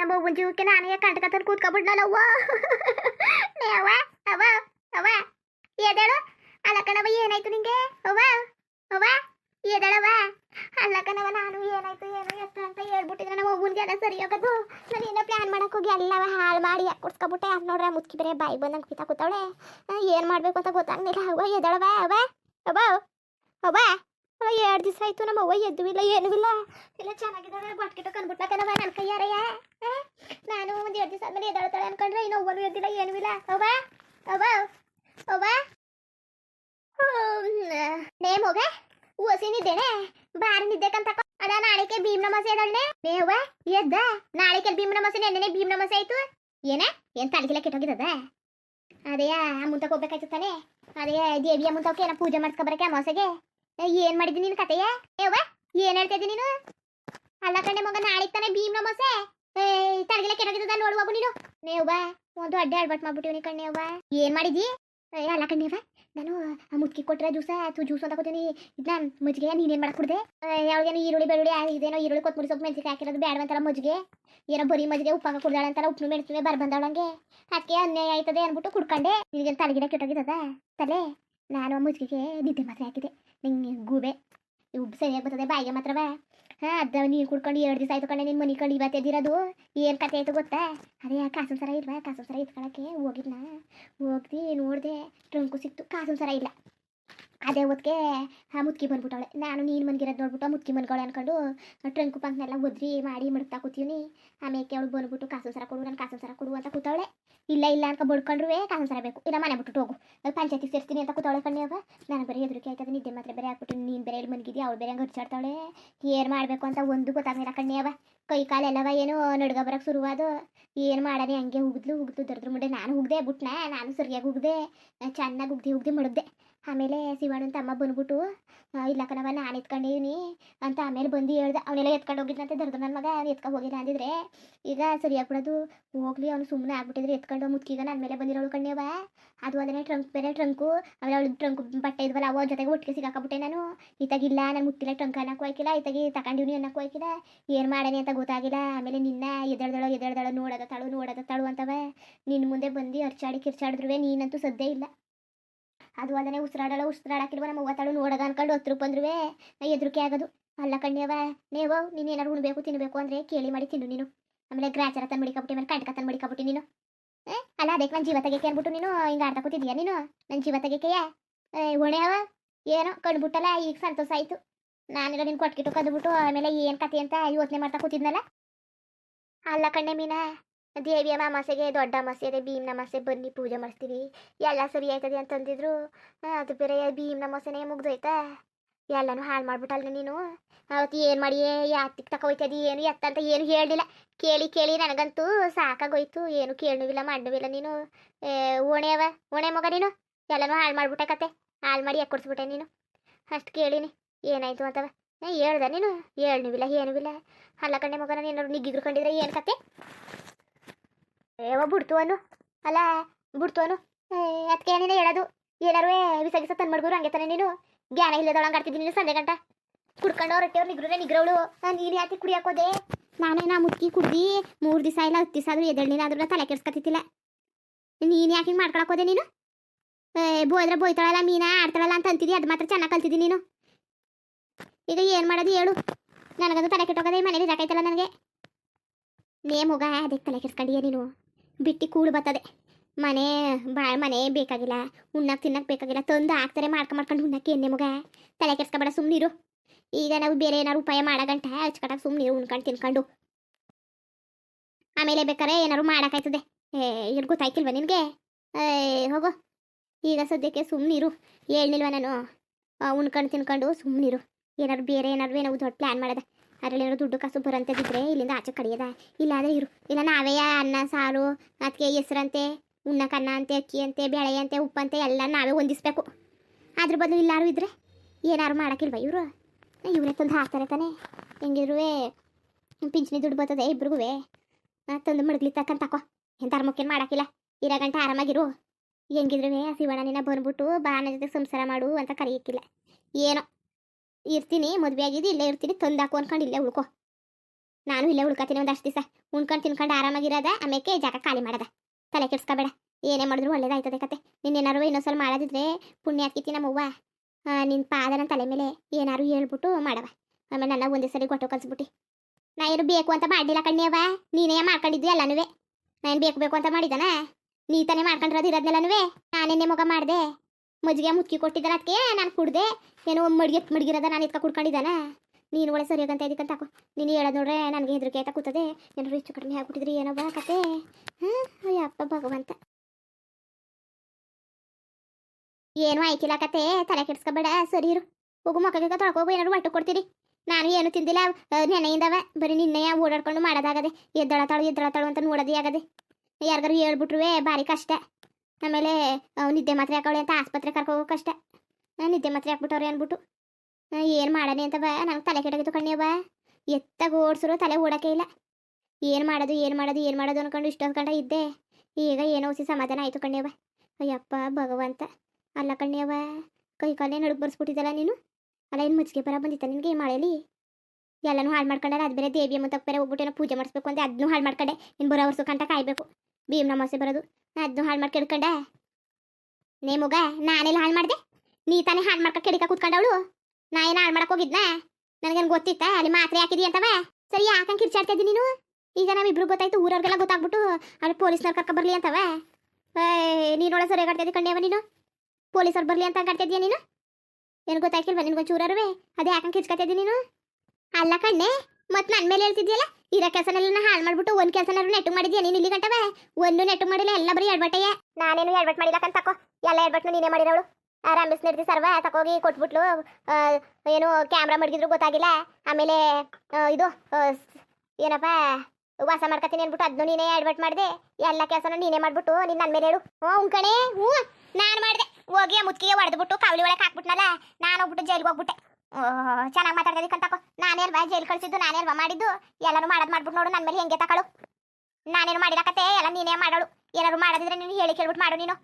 ನಮ್ಮ ಅವ್ವನ ಜೀವಕ್ಕೆ ನಾನೇ ಕಂಟಕತ್ತನ್ ಕೂತ್ಕೊಬಿಡ್ನಲ್ಲ ಅವ ಅವ ಅವ ಎದೇಳು ಅಲ್ಲ ಕಣವ ಏನಾಯ್ತು ನಿಂಗೆ ಅವ್ವ ಅವ್ವ ಎದೇಳವ ಅಲ್ಲ ಕಣವ ನಾನು ಏನಾಯ್ತು ಏನು ಎಷ್ಟು ಅಂತ ಹೇಳ್ಬಿಟ್ಟಿದ್ರೆ ನಮ್ಮ ಅವ್ವನ್ಗೆ ಎಲ್ಲ ಸರಿ ಹೋಗೋದು ನಾನು ಏನೋ ಪ್ಲಾನ್ ಮಾಡಕ್ಕೆ ಹೋಗಿ ಎಲ್ಲವ ಹಾಳು ಮಾಡಿ ಯಾಕೆ ಕುಡ್ಸ್ಕೊಬಿಟ್ಟೆ ಅದು ನೋಡ್ರೆ ಆ ಮುತ್ಕಿ ಬೇರೆ ಬಾಯಿ ಬಂದಂಗೆ ಪಿತಾ ಕೂತವಳೆ ಏನು ಮಾಡಬೇಕು ಅಂತ ಗೊತ್ತಾಗ್ಲಿಲ್ಲ ಅವ್ವ ಎದೇಳವ ಅವ ಅವ ಅವ ಎರಡು ದಿವಸ ಆಯ್ತು ನಮ್ಮ ಅವ್ವ ಎದ್ದು ಇಲ್ಲ ಏನೂ ಇಲ್ಲ ಇಲ್ಲ ಚೆನ್ನಾಗಿದ್ದಾಳೆ ಬಟ್ಕಿಟ್ಟು ಕಂಡ್ಬಿಟ್ಲ ಕಣವ ನನ್ನ ಕೈಯಾರಯ್ಯ ಒಂದು ದಿವಸ ಆದ್ಮೇಲೆ ಎದ್ದಾಳ್ತಾಳೆ ಅನ್ಕೊಂಡ್ರೆ ಇನ್ನೂ ಅವ್ವನು ಎದ್ದಿಲ್ಲ ಏನೂ ಇಲ್ಲ. ಅವ್ವ? ಅವ್ವ? ಅವ್ವ? ನೇ ಮಗ ಓಸಿನಿದ್ದೇನೆ ಬಾರಿ ನಿದ್ದೆಕಂತ ಅದ ನಾಳೆಗೆ ಭೀಮ್ ನಮಸೆ ಅದಳ್ನೆ ನೇವ ಎದ್ದ? ನಾಳೆಗೆ ಭೀಮ್ ನಮಸೆ ನೆನ್ನೆ ಭೀಮ್ ನಮಸೆ ಆಯ್ತು. ಏನ? ಏನ್ ತಲೆಗಿಲ್ಲ ಕೆಟ್ಟೋಗಿದ್ದದ? ಅದೇ ಮುಂತಕ್ ಹೋಗ್ಬೇಕಾಯ್ತು ತಾನೆ? ಅದೇ ದೇವಿಯ ಮುಂತಕ್ಕೆ ಏನೋ ಪೂಜೆ ಮಾಡ್ಸ್ಕೊ ಬರಕ್ಕೆ ಅಮಾಸೆಗೆ ಏನ್ ಮಾಡಿದಿ ನಿನ್ ಕತೆಯ? ಏವ ಏನ್ ಹೇಳ್ತಾ ಇದ್ದಿ ನೀನು? ಅಲ್ಲ ಕಣೆ ಮಗ ನಾಳೆ ತಾನೆ ಭೀಮ್ ನಮಸೆ ತಲೆಗಿಲ್ಲ ಕೆಟ್ಟೋಗಿದ್ದದ ನೋಡುವಾಗ ನೀನು. ನೇವ್ವ ಒಂದು ಅಡ್ಡೆ ಅಡ್ಬಟ್ ಮಾಡ್ಬಿಟ್ಟಿವ್ನಿ ಕಣ್ಣೇವ್ವ ಏನ್ ಮಾಡಿದಿ ಅಲ್ಲ ಕಣ್ಣೇವ ನಾನು ಆ ಮುತ್ಕಿ ಕೊಟ್ರೆ ಜ್ಯೂಸ ಅಥವಾ ಜ್ಯೂಸ್ ಅಂತ ಕೊಡ್ತೀನಿ ಇದನ್ನ ಮಜ್ಜಿಗೆ ನೀನೇನ್ ಮಾಡಕ್ ಕುಡ್ದೆ ಯಾವಾಗೇನೋ ಈರುಳ್ಳಿ ಬೆಳ್ಳುಳ್ಳಿ ಇದೇನೋ ಈರುಳ್ಳಿ ಕೊತ್ತಂಬರಿ ಸೊಪ್ಪು ಮೆಣಸಿಗೆ ಹಾಕಿರೋದು ಬೇಡವಂತಾರ ಮಜ್ಜಿಗೆ. ಏನೋ ಬರೀ ಮಜ್ಜಿಗೆ ಉಪ್ಪಾಗ ಕುಡ್ದಾಳ ಅಂತಾರ ಉಪ್ಪು ಮೆಣಸಿಗೆ ಬರ್ ಬಂದವಳಂಗೆ ಅದಕ್ಕೆ ಅನ್ಯಾಯ ಆಯ್ತದೆ ಅನ್ಬಿಟ್ಟು ಕುಡ್ಕಂಡೆ. ನಿನಗೆ ತಲೆಗಿಡ ಕೆಟ್ಟೋಗಿದ್ದದ? ತಲೆ? ನಾನು ಆ ಮಜ್ಜಿಗೆಗೆ ನಿದ್ದೆ ಮಾತ್ರ ಹಾಕಿದೆ. ನಿಂಗೆ ಗೂಬೆ. ಇವು ಸರಿಯಾಗಿ ಬರ್ತದೆ, ಬಾಯಿಗೆ ಮಾತ್ರವ? ಹಾ ಅದ ನೀರು ಕುಡ್ಕೊಂಡು ಎರಡು ದಿವಸ ಆಯ್ತು ಕಣೆ ನಿನ್ನ ಮನೆ ಕಡೆ ಇವತ್ತು ಎದ್ದಿರೋದು. ಏನು ಕತೆ ಆಯ್ತು ಗೊತ್ತಾ? ಅದೇ ಕಾಸು ಸರ ಇಲ್ವಾ? ಕಾಸು ಸರ ಇಟ್ಕೊಳಕ್ಕೆ ಹೋಗಿಲ್ಲ ಹೋಗ್ದಿ ನೋಡಿದೆ ಟ್ರಂಕು ಸಿಕ್ತು. ಕಾಸು ಸರ ಇಲ್ಲ. ಅದೇ ಹೊತ್ತಿಗೆ ಹಾ ಮುತ್ಕಿ ಬಂದ್ಬಿಟ್ಟವಳೆ. ನಾನು ನೀನು ಮನ್ಗಿರೋದು ನೋಡ್ಬಿಟ್ಟು ಮುತ್ಕಿ ಮನ್ಗವಳೆ ಅನ್ಕೊಂಡು ಟ್ರಂಕು ಪಂಕ್ನೆಲ್ಲ ಒದ್ರಿ ಮಾಡಿ ಮಡ್ತಾ ಕೂತೀನಿ ಆಮೇಲೆ ಅವಳು ಬಂದ್ಬಿಟ್ಟು ಕಾಸು ಸರ ಕೊಡು, ನಾನು ಕಾಸು ಸರ ಕೊಡು ಅಂತ ಕೂತವಳೆ. ಇಲ್ಲ ಇಲ್ಲ ಅಂತ ಬಡ್ಕೊಂಡ್ರೆ ಕಾಸು ಸರ ಬೇಕು. ಇಲ್ಲ ಮನೆ ಬಿಟ್ಟು ಹೋಗು. ಪಂಚಾಯತಿಗೆ ಸೇರ್ತೀನಿ ಅಂತ ಕೂತವಳೆ ಕಣ್ಣೆ ಅವ ನಾನು ಬರೀ ಹೆದರಿಕೆ ಆಯ್ತದೆ, ನಿದ್ದೆ ಮಾತ್ರ ಬೇರೆ ಹಾಕ್ಬಿಟ್ಟು ನೀನು ಬೇರೆ ಎಲ್ಲಿ ಮನ್ಗಿದ್ಯಾ, ಅವಳು ಬೇರೆ ಹಂಗೆ ಏನು ಮಾಡಬೇಕು ಅಂತ ಒಂದು ಗೊತ್ತಾಗಲಿಲ್ಲ ಕಣ್ಣೆ ಅವ ಕೈ ಕಾಲೆಲ್ಲವ ಏನೋ ನಡ್ಗ ಬರಕ್ಕೆ ಶುರುವಾದು. ಏನು ಮಾಡನೆ, ಹಂಗೆ ಹುಗ್ದು ಹುಗ್ದು ದರ್ದ್ರ ಮುಂದೆ. ನಾನು ಹುಗ್ದೆ ಬಿಟ್ನಾ, ನಾನು ಸರಿಯಾಗಿ ಹುಗ್ದೆ ಚೆನ್ನಾಗಿ ಹುಗ್ದಿ ಹುಗ್ದಿ ಮಡಗ್ದೆ. ಆಮೇಲೆ ಶಿವಣ್ಣನ ತಮ್ಮ ಬಂದ್ಬಿಟ್ಟು ಆ, ಇಲ್ಲ ಕಣವ ನಾನು ಎತ್ಕೊಂಡಿವ್ನಿ ಅಂತ ಆಮೇಲೆ ಬಂದು ಹೇಳ್ದೆ ಅವನೆಲ್ಲ ಎತ್ಕೊಂಡು ಹೋಗಿದ್ನಂತೆ ದರ್ದ ನನ್ನ ಮಗ ಎತ್ಕೊಂಡು ಹೋಗಿಲ್ಲ ಅಂದಿದ್ರೆ. ಈಗ ಸರಿಯಾಗಿ ಹೋಗ್ಲಿ ಅವನು ಸುಮ್ಮನೆ ಆಗ್ಬಿಟ್ಟಿದ್ರೆ ಎತ್ಕೊಂಡು ಮುತ್ಕಿಗ ನನ್ನ ಮೇಲೆ ಬಂದಿರೋಳು ಕಣ್ಣೇವ ಅದು ಅದನ್ನೇ ಟ್ರಂಕ್ ಬೇರೆ ಟ್ರಂಕು. ಆಮೇಲೆ ಅವಳು ಟ್ರಂಕ್ ಬಟ್ಟೆ ಇದ್ವಲ್ಲ ಅವ ಜೊತೆಗೆ ಒಟ್ಟಿಗೆ ಸಿಗಾಕಬಿಟ್ಟೆ ನಾನು. ಇತ್ತಾಗಿಲ್ಲ ನಾನು ಮುಟ್ಟಿಲ್ಲ ಟ್ರಂಕ್ ಅನ್ನಕ್ಕೂ ಹಾಕಿಲ್ಲ ಇತ್ತಾಗಿ ತಗೊಂಡಿವ್ನಿ ಅನ್ನಕ್ಕೂ ಹಾಕಿಲ್ಲ. ಏನು ಮಾಡೇನಿ ಅಂತ ಗೊತ್ತಾಗಿಲ್ಲ. ಆಮೇಲೆ ನಿನ್ನ ಎದಳ್ದಳು ಎದಳ್ದಳು ನೋಡದ ತಳು ನೋಡದ ತಳು ಅಂತವ. ನಿನ್ನ ಮುಂದೆ ಬಂದು ಅರ್ಚಾಡಿ ಕಿರ್ಚಾಡಿದ್ರು ನೀನಂತೂ ಸದ್ದೇ ಇಲ್ಲ. ಅದು ಅದನ್ನೇ ಉಸಿರಾಡಲ್ಲ ಉಸಿರಾಡಾಕಿಡುವ ನಮ್ಮ ಒತ್ತಾಳು ನೋಡೋದ ಅನ್ಕೊಂಡು ಹತ್ತು ಬಂದ್ರುವೆ ಎದುರಿಕೆ ಆಗೋದು. ಅಲ್ಲ ಕಣ್ಯವ ನೀವು, ನೀನು ಏನಾರು ಉಣ್ಬೇಕು ತಿನ್ನಬೇಕು ಅಂದರೆ ಕೇಳಿ ಮಾಡಿ ತಿನ್ನು ನೀನು. ಆಮೇಲೆ ಗ್ರಾಚಾರ ತಂದು ಮಡಿಕಬಿಟ್ಟು ಆಮೇಲೆ ಕಂಟಕ ತಂದು ಮಡಿಕಬಿಟ್ಟು ನೀನು. ಅಲ್ಲ ಅದಕ್ಕೆ ನನ್ನ ಜೀವ ತೆಗೆಕೆ ಅಂದ್ಬಿಟ್ಟು ನೀನು ಹಿಂಗೆ ಆಡ್ತಾ ಕೂತಿದ್ಯಾ ನೀನು? ನನ್ನ ಜೀವ ತೆಗೆಕೆಯ? ಅವ ಏನೋ ಕಂಡ್ಬಿಟ್ಟಲ್ಲ ಈಗ ಸಂತೋಷ ಆಯಿತು. ನಾನೆಲ್ಲ ನಿನ್ ಕೊಟ್ಕಿಟ್ಟು ಕದ್ಬಿಟ್ಟು ಆಮೇಲೆ ಏನು ಕತೆ ಅಂತ ಯೋಚನೆ ಮಾಡ್ತಾ ಕೂತಿದ್ನಲ್ಲ? ಅಲ್ಲ ಕಣ್ಣೆ ಮೀನಾ ದೇವಿಯ ಅಮಾಸೆಗೆ ದೊಡ್ಡ ಅಮಾಸೆ ಅದೇ ಭೀಮ್ ನಮಾಸೆ ಬನ್ನಿ ಪೂಜೆ ಮಾಡಿಸ್ತೀವಿ. ಎಲ್ಲ ಸರಿ ಆಯ್ತದೆ ಅಂತಂದಿದ್ರು. ಅದು ಬೇರೆ ಭೀಮ್ ನಮಾಸೆನೇ ಮುಗ್ದೋಯ್ತಾ? ಎಲ್ಲನೂ ಹಾಳು ಮಾಡ್ಬಿಟ್ಟಲ್ಲ ನೀನು. ಅವತ್ತು ಏನು ಮಾಡಿಯೇ? ಯಾತಿಗೆ ತಗೋಯ್ತದಿ ಏನು? ಎತ್ತ ಅಂತ ಏನು ಹೇಳಿಲ್ಲ ಕೇಳಿ ಕೇಳಿ ನನಗಂತೂ ಸಾಕಾಗೋಯ್ತು. ಏನು ಕೇಳುವಿಲ್ಲ ಮಾಡುವಿಲ್ಲ ನೀನು. ಓಣೆಯವ ಓಣೆ ಮಗ ನೀನು? ಎಲ್ಲನೂ ಹಾಳು ಮಾಡ್ಬಿಟ್ಟೆ ಕತೆ. ಹಾಳು ಮಾಡಿ ಯಾಕೆ ನೀನು. ಅಷ್ಟು ಕೇಳಿನಿ. ಏನಾಯ್ತು ಅಂತವ? ಹೇಳ್ದ ನೀನು. ಹೇಳುವಿಲ್ಲ ಏನುವಿಲ್ಲ. ಅಲ್ಲ ಕಣ್ಣೆ ಮಗನ ನೀನು ನಿಗ್ಗಿದ್ರು ಕಂಡಿದ್ರೆ ಏನು ಕತೆ? ಏವ ಬಿಡ್ತು ಅನು ಅಲ್ಲ ಬಿಡ್ತು ಅನು ಅದಕ್ಕೆ ನೀನು ಹೇಳೋದು. ಏನಾರು ವಿಸ ಗಿಸ ತಂದು ಹಂಗೆ ತಾನೆ ನೀನು. ಜ್ಞಾನ ಇಲ್ಲದೊಳಗೆ ಆಡ್ತಿದ್ದೀನಿ ನೀನು ಸಂಜೆ ಗಂಟ. ಕುಡ್ಕೊಂಡು ರೊಟ್ಟಿ ಅವ್ರು ನಿಗ್ರೆ ನಿಗ್ರವಳು ನೀನು ಯಾಕೆ ಕುಡಿಯಾಕೋದೆ ಮಾನೇನಾ ಮುಕ್ಕಿ ಕುಡ್ದು ಮೂರು ದಿವಸ ಇಲ್ಲ, ಹತ್ತು ದಿವಸ ಆದ್ರೂ ಎದ್ದೇಳಿಲ್ಲ ಆದ್ರೂ ತಲೆ ಕೆಡ್ಸ್ಕೊತಿತ್ತಿಲ್ಲ ನೀನು ಯಾಕೆ ಹಿಂಗೆ ಮಾಡ್ಕೊಳಕ್ ಹೋದೆ ನೀನು? ಬೋಯ್ದ್ರೆ ಬೋಯ್ತಾಳಲ್ಲ, ಮೀನಾ ಆಡ್ತಾಳಲ್ಲ ಅಂತ ಅಂತಿದ್ದಿ ಅದು ಮಾತ್ರ ಚೆನ್ನಾಗಿ ಕಲ್ತಿದ್ದಿ ನೀನು. ಈಗ ಏನು ಮಾಡೋದು ಹೇಳು. ನನಗದು ತಲೆ ಕೆಟ್ಟೋಗದೆ, ಮನೇಲಿ ಇರಾಕೈತಲ್ಲ ನನಗೆ. ನೇಮ್ ಹೋಗ ಅದಕ್ಕೆ ತಲೆ ಕೆಡ್ಸ್ಕೊಂಡಿಯ ನೀನು? ಬಿಟ್ಟು ಕೂಳು ಬರ್ತದೆ. ಮನೆ ಬಾ ಮನೆ ಬೇಕಾಗಿಲ್ಲ. ಉಣ್ಣಕ್ಕೆ ತಿನ್ನಕ್ಕೆ ಬೇಕಾಗಿಲ್ಲ. ತಂದು ಹಾಕ್ತಾರೆ, ಮಾಡ್ಕೊ, ಮಾಡ್ಕೊಂಡು ಉಣ್ಣಕ್ಕೆ ಎಣ್ಣೆ ಮಗ. ತಲೆ ಕೆಡ್ಸ್ಕೊಬೇಡ ಸುಮ್ಮನಿರು ಈಗ ನಾವು ಬೇರೆ ಏನಾರು ಉಪಾಯ ಮಾಡಗಂಟ ಹಚ್ಕಟಾಗ ಸುಮ್ಮನಿರು ಉಣ್ಕೊಂಡು, ತಿನ್ಕೊಂಡು. ಆಮೇಲೆ ಬೇಕಾರೆ ಏನಾರು ಮಾಡೋಕ್ಕಾಯ್ತದೆ. ಏ ಏನು ಗೊತ್ತಾಯ್ತಿಲ್ವ ನಿನಗೆ? ಹೋಗು. ಈಗ ಸದ್ಯಕ್ಕೆ ಸುಮ್ಮನಿರು ಹೇಳಿಲ್ವ ನಾನು? ಉಣ್ಕೊಂಡು, ತಿನ್ಕೊಂಡು ಸುಮ್ಮನಿರು ಏನಾರು ಬೇರೆ ಏನಾರು ಏನೋ ದೊಡ್ಡ ಪ್ಲ್ಯಾನ್ ಮಾಡೋದ. ಅದ್ರಲ್ಲಿ ಏನಾದ್ರು ದುಡ್ಡು ಕಾಸು ಬರಂತದಿದ್ರೆ ಇಲ್ಲಿಂದ ಆಚೆ ಕಡಿಯೋದ. ಇಲ್ಲಾಂದ್ರೆ ಇರು. ಇಲ್ಲ, ನಾವೇ ಅನ್ನ, ಸಾರು ಅದಕ್ಕೆ ಹೆಸ್ರಂತೆ ಉಣ್ಣಕ್ಕನ್ನ ಅಂತೆ, ಅಕ್ಕಿ ಅಂತೆ, ಬೇಳೆ ಅಂತೆ ಉಪ್ಪಂತೆ ಎಲ್ಲ ನಾವೇ ಹೊಂದಿಸ್ಬೇಕು. ಅದ್ರ ಬದಲು ಇಲ್ಲಾರು ಇದ್ರೆ ಏನಾರು ಮಾಡೋಕ್ಕಿಲ್ವ ಇವರು? ಇವರೇ ತಂದು ಹಾಕ್ತಾರೆ ತಾನೆ. ಹೆಂಗಿದ್ರು ಪಿಂಚಣಿ ದುಡ್ಡು ಬರ್ತದೆ ಇಬ್ರಿಗೂ ತಂದು ಮಡಗ್ಲಿ ತಕ್ಕಂತ ತಕೋ. ಏನು ಧರ್ಮಕ್ಕೇನು ಮಾಡೋಕ್ಕಿಲ್ಲ. ಇರೋ ಗಂಟೆ ಆರಾಮಾಗಿರು. ಹೆಂಗಿದ್ರು ಶಿವಣ್ಣ ನಿನ್ನ ಬಂದ್ಬಿಟ್ಟು ಬಾ ನನ್ನ ಜೊತೆ ಸಂಸಾರ ಮಾಡು ಅಂತ ಕರೆಯಕ್ಕಿಲ್ಲ. ಏನೋ. ಇರ್ತೀನಿ ಮದುವೆ ಆಗಿದ್ದು ಇಲ್ಲೇ ಇರ್ತೀನಿ ತಂದಾಕು ಅನ್ಕೊಂಡು ಇಲ್ಲೇ ಉಳ್ಕೊ. ನಾನು ಇಲ್ಲೇ ಉಳ್ಕೊತೀನಿ ಒಂದಷ್ಟು ದಿವಸ. ಉಣ್ಕೊಂಡು ತಿನ್ಕೊಂಡು ಆರಾಮಾಗಿರೋದ ಆಮೇಲೆ ಜಾಗ ಖಾಲಿ ಮಾಡದ. ತಲೆ ಕೆಡ್ಸ್ಕೊಬೇಡ. ಏನೇ ಮಾಡಿದ್ರು ಒಳ್ಳೇದಾಯ್ತದೆ ಕತೆ. ನಿನ್ನೇನಾರು ಇನ್ನೊಂದ್ಸಲ ಮಾಡೋದಿದ್ರೆ ಪುಣ್ಯ ಹಾಕಿತಿ ನಮ್ಮವ್ವ. ಆ, ನಿನ್ ಪಾದ ನನ್ನ ತಲೆ ಮೇಲೆ ಏನಾರು ಹೇಳ್ಬಿಟ್ಟು ಮಾಡವ. ಆಮೇಲೆ ನನ್ನ ಒಂದೇ ಸರಿ ಕೊಟ್ಟು ಕಲ್ಸ್ಬಿಟ್ಟು ನಾ ಏನು ಬೇಕು ಅಂತ ಮಾಡಿಲ್ಲ ಕಣ್ಣಿಯವ ನೀನೇ ಮಾಡ್ಕೊಂಡಿದ್ದು ಎಲ್ಲನೂ ನಾನು ಬೇಕು ಬೇಕು ಅಂತ ಮಾಡಿದನ? ನೀ ತಾನೇ ಮಾಡ್ಕೊಂಡಿರೋದು ಇರೋದ್ನೆಲ್ಲನೂ ನಾನೇನೇ ಮಗ ಮಾಡಿದೆ. ಮಜ್ಜಿಗೆ ಮುತ್ಕಿ ಕೊಟ್ಟಿದ್ದಾನೆ ಅದಕ್ಕೆ ನಾನು ಕುಡ್ದೆ. ಏನೋ ಮಡ್ಗೆ ಮಡ್ಗಿರೋದ ನಾನು ಎತ್ಕ ಕುಡ್ಕೊಂಡಿದ್ದಾನೆ. ನೀನು ಒಳ್ಳೆ ಸರಿ ಅಂತ ಇದಕ್ಕಂತ ಹಾಕು. ನೀನು ಹೇಳೋದು ನೋಡ್ರೆ ನನಗೆ ಹೆದರಿಕೆ ಆಯ್ತಾ ಕೂತದೆ. ಏನಾರು ಹೆಚ್ಚು ಕಡಿಮೆ ಆಗ್ಬಿಟ್ಟಿದ್ರಿ ಏನೋ ಬಾ ಕತೆ. ಹಾಂ ಅಪ್ಪ ಭಗವಂತ. ಏನೂ ಆಯ್ಕಿಲ್ಲ ಕತೆ. ತಲೆ ಕೆಡ್ಸ್ಕೊಬೇಡ, ಸರಿ ಇರು. ಹೋಗು, ಮಕ್ಕಳಿಗೆ ತೊಳ್ಕೋಗು ಏನಾದ್ರು ಒಟ್ಟು ಕೊಡ್ತೀರಿ. ನಾನು ಏನು ತಿಂದಿಲ್ಲ ನೆನೆಯಿಂದವ. ಬರೀ ನಿನ್ನೆಯ ಓಡಾಡ್ಕೊಂಡು ಮಾಡೋದಾಗದೆ. ಎದ್ದಳತಾಳು ಎದ್ದಳತಾಳು ಅಂತ ನೋಡೋದೇ ಆಗದೆ. ಯಾರಿಗಾರು ಹೇಳ್ಬಿಟ್ರುವೆ ಭಾರಿ ಕಷ್ಟ. ಆಮೇಲೆ ನಿದ್ದೆ ಮಾತ್ರೆ ಹಾಕೊಳ್ಳಿ ಅಂತ ಆಸ್ಪತ್ರೆ ಕರ್ಕೊ ಹೋಗೋ ಕಷ್ಟ ಆ, ನಿದ್ದೆ ಮಾತ್ರೆ ಹಾಕ್ಬಿಟ್ಟವ್ರೆ ಅಂದ್ಬಿಟ್ಟು. ಏನು ಮಾಡೋಣ ಅಂತ ಬಾ ನಂಗೆ ತಲೆ ಕೆಡಗಿದ್ದು ಕಣ್ಣಿ ಬಾ. ಎತ್ತಾಗ ಓಡಿಸ್ರು ತಲೆ ಓಡಕ್ಕೆ ಇಲ್ಲ. ಏನು ಮಾಡೋದು ಏನು ಮಾಡೋದು ಏನು ಮಾಡೋದು ಅನ್ಕೊಂಡು ಇಷ್ಟೊಂದು ಕಂಡ ಇದ್ದೆ. ಈಗ ಏನೋ ಸಿ ಸಮಾಧಾನ ಆಯಿತು ಬಾ. ಅಯ್ಯಪ್ಪ ಭಗವಂತ. ಅಲ್ಲ ಕಣ್ಣಿಯವ್ವ ಕೈ ಕಾಲೇ ನಡುಗ್ ಬರ್ಸ್ಬಿಟ್ಟಿದ್ದಲ್ಲ ನೀನು? ಅಲ್ಲ ಏನು ಮುಚ್ಚಿಗೆ ಬರ ಬಂದಿತ್ತ ನಿನಗೆ ಈ ಮಳೆಯಲ್ಲಿ ಎಲ್ಲನೂ ಹಾಳು ಮಾಡ್ಕೊಂಡಾರ ಅದು ಬೇರೆ ದೇವಿಯ ಮುತ್ತಕ್ಕೆ ಬೇರೆ ಹೋಗ್ಬಿಟ್ಟು ಏನೋ ಪೂಜೆ ಮಾಡಿಸ್ಬೇಕು ಅಂತ ಅದನ್ನೂ ಹಾಳು ಮಾಡ್ಕೊಂಡೆ. ಇನ್ನು ಬರೋ ವರ್ಷ ಕಾಯಬೇಕು ಕಾಯ್ಬೇಕು. ಭೀಮ್ ನಮಸ್ತೆ ಬರೋದು. ನಾ ಹಾಳು ಮಾಡಿ ಕೆಡ್ಕೊಂಡೆ. ನೇ ಮಗ, ನಾನೆಲ್ಲ ಹಾಳು ಮಾಡಿದೆ? ನೀ ತಾನೇ ಹಾಳು ಮಾಡ್ಕೊಂಡು ಕೆಡಿಕ ಕೂತ್ಕೊಂಡವಳು? ನಾ ಏನು ಹಾಳು ಮಾಡಕ್ಕೆ ಹೋಗಿದ್ನ? ನನಗೇನು ಗೊತ್ತಿತ್ತ? ಅಲ್ಲಿ ಮಾತ್ರೆ ಹಾಕಿದಿ ಅಂತವ? ಸರಿ, ಯಾಕಂಗೆ ಕಿರ್ಚಾಡ್ತಾ ಇದ್ದೀನಿ ನೀನು? ಈಗ ನಾವಿಬ್ರು ಗೊತ್ತಾಯ್ತು, ಊರವ್ರಿಗೆಲ್ಲ ಗೊತ್ತಾಗ್ಬಿಟ್ಟು ಅಲ್ಲಿ ಪೊಲೀಸ್ನವ್ರು ಕರ್ಕೊ ಬರಲಿ ಅಂತವ? ನೀನೊಳ ಸರಿ ಕಟ್ತಿದ್ದೆ ಕಂಡೇವ ನೀನು? ಪೊಲೀಸರು ಬರ್ಲಿ ಅಂತ ಕಟ್ತಿದ್ಯಾ ನೀನು? ಏನು ಗೊತ್ತಾಯ್ತಿಲ್ವ ನಿನ್ಗೊಂದು ಚೂರರುವೆ ಅದೇ ಯಾಕಂಗೆ ಕಿರ್ಚ್ಕೊತಿದ್ದಿ ನೀನು? ಅಲ್ಲ ಕಣ್ಣೆ ಮತ್ತೆ ನನ್ನ ಮೇಲೆ ಹೇಳ್ತಿದ್ಯಲ್ಲ? ಇರೋ ಕೆಲಸನೆಲ್ಲ ಹಾಳು ಮಾಡ್ಬಿಟ್ಟು ಒಂದ್ ಕೆಲಸನಾದ್ರು ನೆಟ್ಟು ಮಾಡಿದ್ಯಾ? ನೀನು ಇಲ್ಲಿ ಗಂಟವೆ? ಒಂದು ನೆಟ್ಟು ಮಾಡಿಲ್ಲ, ಎಲ್ಲ ಬರೀ ಎಡ್ಬಟ್ಟೆಯ? ನಾನೇನು ಎಡ್ಬಟ್ ಮಾಡಿಲ್ಲ ತಕೋ. ಎಲ್ಲ ಎಡ್ಬಟ್ನು ನೀನೇ ಮಾಡಿರೋಳು. ರಮೇಶ್ ನಿರ್ದಿ ಸರ್ವ ತಕೋಗಿ ಕೊಟ್ಬಿಟ್ಲು. ಏನು ಕ್ಯಾಮ್ರಾ ಮಡಗಿದ್ರು ಗೊತ್ತಾಗಿಲ್ಲ. ಆಮೇಲೆ ಇದು ಏನಪ್ಪ, ವಾಸ ಮಾಡ್ಕತೀನಿ ಅನ್ಬಿಟ್ಟು ಅದನ್ನು ನೀನೇ ಎಡ್ಬಟ್ ಮಾಡಿದೆ. ಎಲ್ಲ ಕೆಲಸನ ನೀನೇ ಮಾಡ್ಬಿಟ್ಟು ನೀನು ಮೇಲೆ ಹೇಳು. ಹ್ಞೂ ಕಣೆ ಹ್ಞೂ, ನಾನು ಮಾಡಿದೆ. ಹೋಗಿ ಮುತ್ತಿಗೆ ಹೊಡೆದ್ಬಿಟ್ಟು ಕಾವಲಿ ಒಳಗೆ ಹಾಕ್ಬಿಟ್ನಲ್ಲ, ನಾನು ಹೋಗ್ಬಿಟ್ಟು ಜೈಲಿಗೆ ಹೋಗ್ಬಿಟ್ಟೆ. ಚೆನ್ನಾಗಿ ಮಾತಾಡ್ತಾ ಕಂತಪ್ಪ ನಾನೇನು ಬಾ, ಜೈಲ್ ಕಳಿಸಿದ್ದು, ನಾನೇನು ಬಾ ಮಾಡಿದ್ದು ಎಲ್ಲರೂ ಮಾಡೋದು ಮಾಡ್ಬಿಟ್ಟು ನೋಡು ನನ್ನ ಮೇಲೆ ಹೆಂಗೆ ತಕಳು. ನಾನೇನು ಮಾಡಿಲ್ಲ ಕತೆ, ಎಲ್ಲ ನೀನೇ ಮಾಡೋಳು. ಏನಾರು ಮಾಡೋದಿದ್ರೆ ನೀನು ಹೇಳಿ ಕೇಳ್ಬಿಟ್ಟು ಮಾಡು ನೀನು.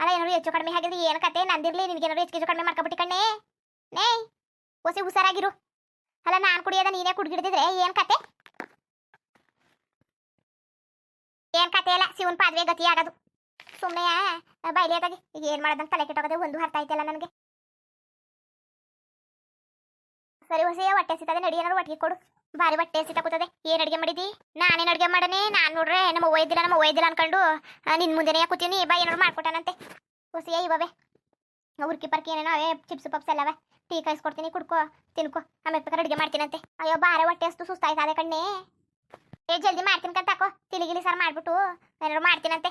ಅಲ್ಲ ಏನಾರು ಹೆಚ್ಚು ಕಡಿಮೆ ಆಗಿದ್ರೆ ಏನು ಕತೆ, ನಂದಿರಲಿ, ನಿನಗೆ ಏನಾರು ಹೆಚ್ಚು ಕಡಿಮೆ ಮಾಡ್ಕೊಬಿಟ್ಟು ಕಣ್ಣೆ. ನೇ ಹೊಸಿ ಹುಷಾರಾಗಿರು. ಅಲ್ಲ, ನಾನು ಕುಡಿಯೋದ ನೀನೇ ಕುಡ್ಗಿಡ್ದಿದ್ರೆ ಏನು ಕತೆ? ಏನು ಕತೆ ಇಲ್ಲ ಶಿವನ್ ಪಾದ್ವೆ ಗತಿ ಆಗೋದು ಸುಮ್ಮನೆ ಬಯಲೇದಾಗಿ ಈಗ ಏನು ಮಾಡೋದಂತ ತಲೆ ಕೆಟ್ಟೋಗದೆ ಒಂದು ಅರ್ಥ ಆಯ್ತಲ್ಲ ನನಗೆ. ಸರಿ ಹೊಟ್ಟೆ ಸಿಗ್ತದೆ ನಡಿ ಏನಾರು ಒಟ್ಟಿಗೆ ಕೊಡು. ಬಾರಿ ಹೊಟ್ಟೆ ಸಿತ ಕೂತದೆ ಏನ್ ಅಡಿಗೆ ಮಾಡಿದಿ? ನಾನೇನ್ ಅಡಿಗೆ ಮಾಡನೆ ನಾನು ನೋಡ್ರೆ ನಮ್ಮ ಇದ್ದಿಲ್ಲ ನಮ್ಮ ಇದ್ದಿಲ್ಲ ಅನ್ಕೊಂಡು ನಿನ್ ಮುಂದೆನೇ ಕೂತೀನಿ. ಬಾ ಏನಾರು ಮಾಡ್ಕೊಟ್ಟಾನಂತೆ. ಹೊಸಿಯ ಇವವೆ. ಉರ್ಕಿ ಪರ್ಕಿ ಏನೇನೋ ಅವೇ ಚಿಪ್ಸ್ ಪಪ್ಸ್ ಎಲ್ಲವೆ ಟೀ ಕಾಯಿಸ್ಕೊಡ್ತೀನಿ ಕುಡ್ಕೋ, ತಿನ್ಕೋ. ಆಮೇಲೆ ಬೇಕಾದ್ರೆ ಅಡಿಗೆ ಮಾಡ್ತೀನಂತೆ. ಅಯ್ಯೋ ಬಾರೆ ಹೊಟ್ಟೆ ಅಷ್ಟು ಸುಸ್ತಾಯ್ತದೆ ಕಣ್ಣೆ. ಏ, ಜಲ್ದಿ ಮಾಡ್ತೀನಿ ಕಂತಾಕೋ ತಿಲಿಗಿಲಿ ಸರ್ ಮಾಡ್ಬಿಟ್ಟು ಏನಾರು ಮಾಡ್ತೀನಂತೆ.